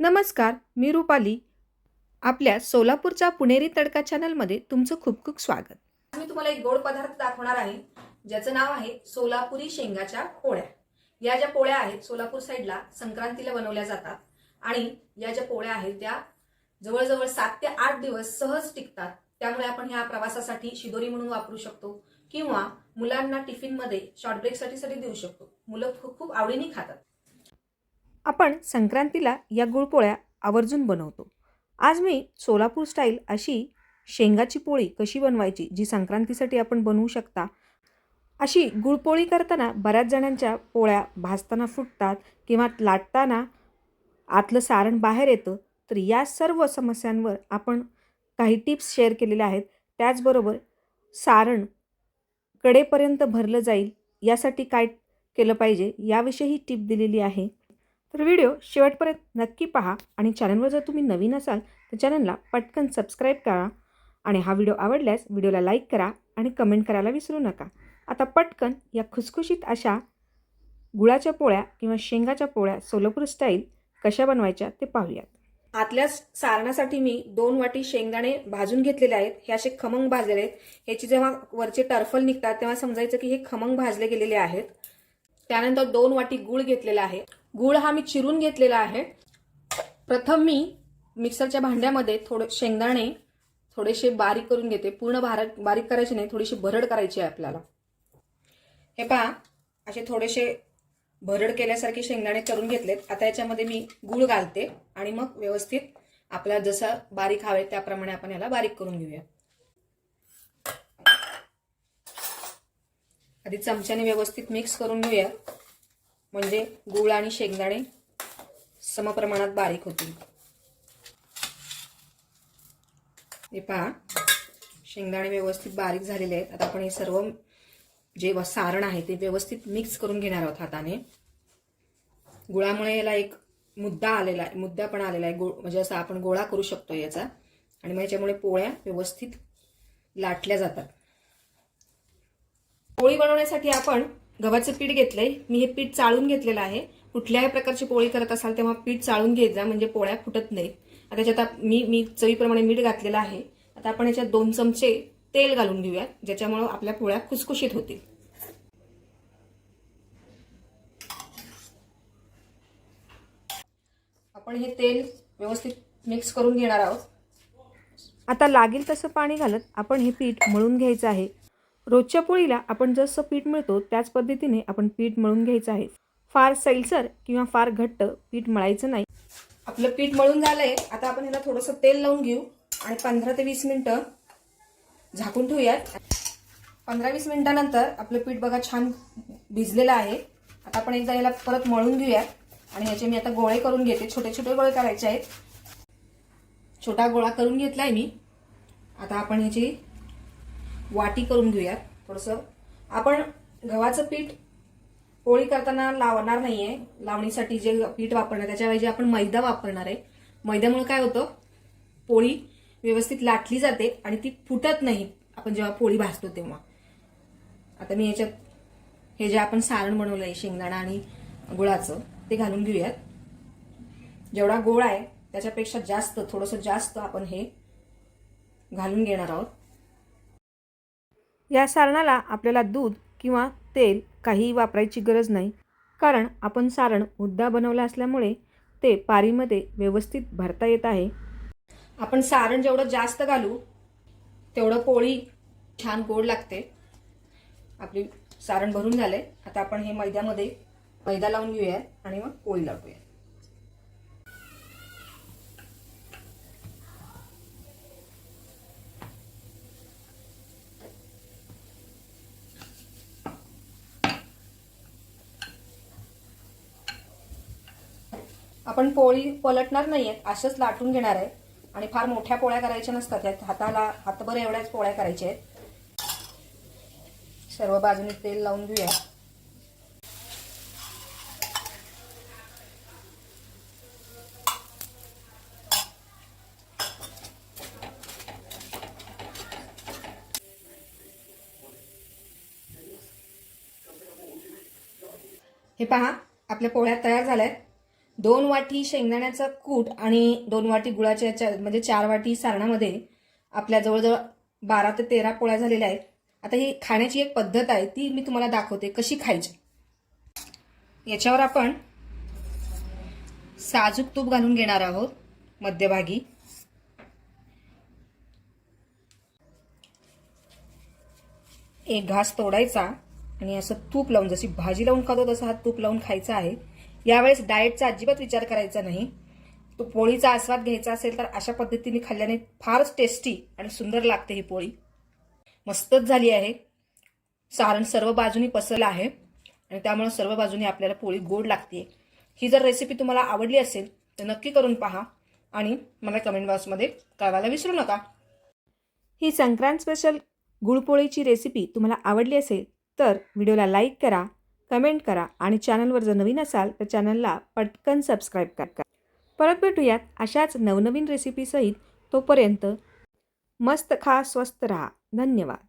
नमस्कार मी रुपाली. आपल्या सोलापूरच्या पुणेरी तडका चॅनलमध्ये तुमचं खूप खूप स्वागत. आज मी तुम्हाला एक गोड पदार्थ दाखवणार आहे ज्याचं नाव आहे सोलापुरी शेंगाच्या पोळ्या. या ज्या पोळ्या आहेत सोलापूर साईडला संक्रांतीला बनवल्या जातात आणि या ज्या पोळ्या आहेत त्या जवळजवळ सात ते आठ दिवस सहज टिकतात. त्यामुळे आपण ह्या प्रवासासाठी शिदोरी म्हणून वापरू शकतो किंवा मुलांना टिफिनमध्ये शॉर्ट ब्रेकसाठी साठी देऊ शकतो. मुलं खूप खूप आवडीने खातात. आपण संक्रांतीला या गुळपोळ्या आवर्जून बनवतो. आज मी सोलापूर स्टाईल अशी शेंगाची पोळी कशी बनवायची जी संक्रांतीसाठी आपण बनवू शकता अशी गुळपोळी करताना बऱ्याच जणांच्या पोळ्या भाजताना फुटतात किंवा लाटताना आतलं सारण बाहेर येतं तर या सर्व समस्यांवर आपण काही टिप्स शेअर केलेल्या आहेत. त्याचबरोबर सारण कडेपर्यंत भरलं जाईल यासाठी काय केलं पाहिजे याविषयी टिप दिलेली आहे. तर व्हिडिओ शेवटपर्यंत नक्की पहा आणि चॅनलवर जर तुम्ही नवीन असाल तर चॅनलला पटकन सबस्क्राईब करा आणि हा व्हिडिओ आवडल्यास व्हिडिओला लाईक करा आणि कमेंट करायला विसरू नका. आता पटकन या खुसखुशीत अशा गुळाच्या पोळ्या किंवा शेंगाच्या पोळ्या सोलापूर स्टाईल कशा बनवायच्या ते पाहूयात. आतल्या सारणासाठी मी दोन वाटी शेंगदाणे भाजून घेतलेले आहेत. हे असे खमंग भाजलेले आहेत. ह्याची जेव्हा वरचे टर्फल निघतात तेव्हा समजायचं की हे खमंग भाजले गेलेले आहेत. त्यानंतर दोन वाटी गूळ घेतलेला आहे. गूळ हा मी चिरून घेतलेला आहे. प्रथम मी मिक्सरच्या भांड्यामध्ये थोडे शेंगदाणे थोडेसे बारीक करून घेते. पूर्ण भारत बारीक करायचे नाही थोडीशी भरड करायची आहे आपल्याला. हे पहा असे थोडेसे भरड केल्यासारखे शेंगदाणे करून घेतलेत. आता याच्यामध्ये मी गूळ घालते आणि मग व्यवस्थित आपल्याला जसं बारीक हवे त्याप्रमाणे आपण याला बारीक करून घेऊया. आधी चमच्याने व्यवस्थित मिक्स करून घेऊया. म्हणजे गूळ आणि शेंगदाणे समप्रमाणात बारीक होतील. हे पहा शेंगदाणे व्यवस्थित बारीक झालेले आहेत. आता आपण हे सर्व जे सारण आहे ते व्यवस्थित मिक्स करून घेणार आहोत हाताने. गुळामुळे याला एक मुद्दा आलेला आहे मुद्दा पण आलेला आहे. गो म्हणजे असं आपण गोळा करू शकतो याचा. आणि मग याच्यामुळे पोळ्या व्यवस्थित लाटल्या जातात. पोळी बनवण्यासाठी आपण गव्हाचं पीठ घेतलंय. मी हे पीठ चाळून घेतलेलं आहे. कुठल्याही प्रकारची पोळी करत असाल तेव्हा पीठ चाळून घेत जा म्हणजे पोळ्या फुटत नाहीत. आता त्याच्यात मी मी चवीप्रमाणे मीठ घातलेलं आहे. आता आपण याच्यात दोन चमचे तेल घालून घेऊयात ज्याच्यामुळं आपल्या पोळ्या खुसखुशीत होतील. आपण हे तेल व्यवस्थित मिक्स करून घेणार आहोत. आता लागेल तसं पाणी घालत आपण हे पीठ मळून घ्यायचं आहे. रोजच्या पोळीला आपण जसं पीठ मिळतो त्याच पद्धतीने आपण पीठ मळून घ्यायचं आहे. फार सैलसर किंवा फार घट्ट पीठ मळायचं नाही. आपलं पीठ मळून झालंय. आता आपण ह्याला थोडंसं तेल लावून घेऊ आणि पंधरा ते वीस मिनटं झाकून ठेवूयात. पंधरा वीस मिनिटानंतर आपलं पीठ बघा छान भिजलेलं आहे. आता आपण एकदा याला परत मळून घेऊयात. आणि याचे मी आता गोळे करून घेते. छोटे छोटे गोळे करायचे आहेत. छोटा गोळा करून घेतलाय मी. आता आपण याची वाटी करून घेऊयात थोडंसं. आपण गव्हाचं पीठ पोळी करताना लावणार नाहीये. लावणीसाठी जे पीठ वापरणार त्याच्याऐवजी आपण मैदा वापरणार आहे. मैद्यामुळे काय होतं? पोळी व्यवस्थित लाटली जाते आणि ती फुटत नाही आपण जेव्हा पोळी भाजतो तेव्हा. आता मी याच्यात हे जे आपण सारण बनवलंय शेंगदाणा आणि गुळाचं ते घालून घेऊयात. जेवढा गोळ आहे त्याच्यापेक्षा जास्त थोडंसं जास्त आपण हे घालून घेणार आहोत. या सारणाला आपल्याला दूध किंवा तेल काहीही वापरायची गरज नाही. कारण आपण सारण मुद्दा बनवला असल्यामुळे ते पारीमध्ये व्यवस्थित भरता येत आहे. आपण सारण जेवढं जास्त घालू तेवढं पोळी छान गोड लागते. आपली सारण भरून झाले. आता आपण हे मैद्यामध्ये मैदा लावून घेऊया आणि मग पोळी लावूया. आपण पोळी पलटणार नाही आहेत अशाच लाटून घेणार आहे. आणि फार मोठ्या पोळ्या करायच्या नसतात त्यात हाताला हातभर एवढ्याच पोळ्या करायच्या आहेत. सर्व बाजूने तेल लावून घेऊया. हे पहा आपल्या पोळ्या तयार झाल्या आहेत दोन वाटी शेंगदाण्याचा कूट आणि दोन वाटी गुळाच्या याच्या म्हणजे चार वाटी सारणामध्ये आपल्या जवळजवळ बारा ते तेरा पोळ्या झालेल्या आहेत. आता ही खाण्याची एक पद्धत आहे ती मी तुम्हाला दाखवते कशी खायची. याच्यावर आपण साजूक तूप घालून घेणार आहोत मध्यभागी. एक घास तोडायचा आणि असं तूप लावून जशी भाजी लावून खातो तसा हा तूप लावून खायचा आहे. यावेळेस डाएटचा अजिबात विचार करायचा नाही. तो पोळीचा आस्वाद घ्यायचा असेल तर अशा पद्धतीने खाल्ल्याने फारच टेस्टी आणि सुंदर लागते ही पोळी. मस्तच झाली आहे. सारण सर्व बाजूनी पसरलं आहे आणि त्यामुळे सर्व बाजूनी आपल्याला पोळी गोड लागते ही जर रेसिपी तुम्हाला आवडली असेल तर नक्की करून पहा आणि मला कमेंट बॉक्समध्ये कळवायला विसरू नका. ही संक्रांत स्पेशल गुळपोळीची रेसिपी तुम्हाला आवडली असेल तर व्हिडिओला लाईक करा. कमेंट करा आणि चॅनलवर जर नवीन असाल तर चॅनलला पटकन सबस्क्राईब करा. परत भेटूयात अशाच नवनवीन रेसिपीसहित तोपर्यंत मस्त खा स्वस्त रहा. धन्यवाद.